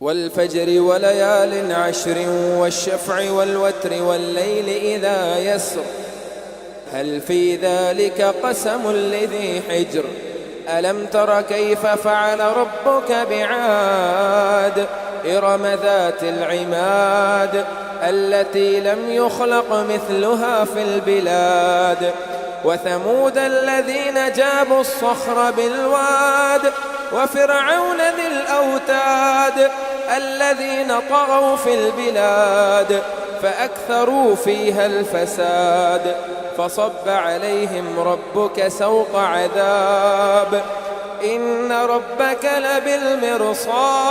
والفجر وليال عشر والشفع والوتر والليل إذا يسر. هل في ذلك قسم لذي حجر؟ ألم تر كيف فعل ربك بعاد؟ إرم ذات العماد التي لم يخلق مثلها في البلاد. وثمود الذين جابوا الصخر بالواد وفرعون ذي الأوتاد الذين طغوا في البلاد فأكثروا فيها الفساد فصب عليهم ربك سوط عذاب إن ربك لبالمرصاد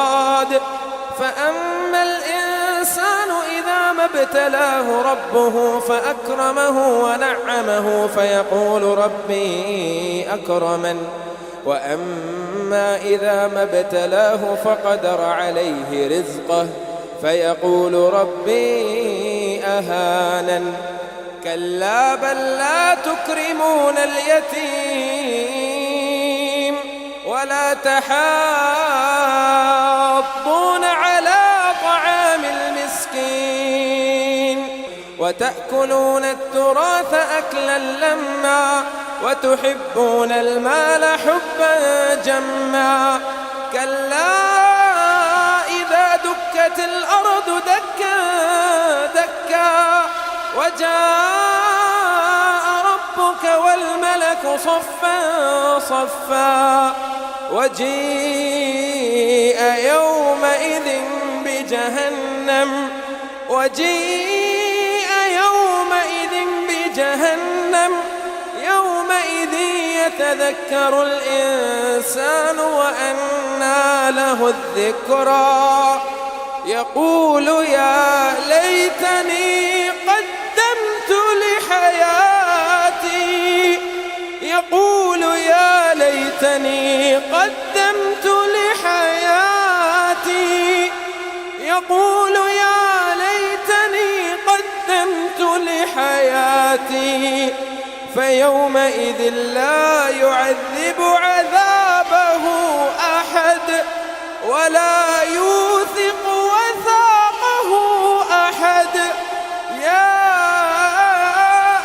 فأما الإنسان إذا ما ابتلاه ربه فأكرمه ونعمه فيقول ربي أكرمن وأما إذا ما ابتلاه فقدر عليه رزقه فيقول ربي أهانا كلا بل لا تكرمون اليتيم ولا تحاضون على طعام المسكين. وتأكلون التراث أكلا لما وتحبون المال حبا جما كلا إذا دكت الأرض دكا دكا وجاء ربك والملك صفا صفا وجيء يومئذ بجهنم وجيء يومئذ بجهنم يومئذ يتذكر الإنسان وأنى له الذكرى. يقول يا ليتني قدمت لحياتي. يقول يا ليتني قدمت لحياتي. يقول يا ليتني قدمت لحياتي. فيومئذ لا يعذب عذابه أحد ولا يوثق وثاقه أحد. يا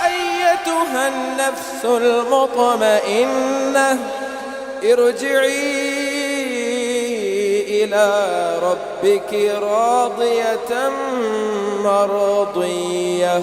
أيتها النفس المطمئنة ارجعي إلى ربك راضية مرضية.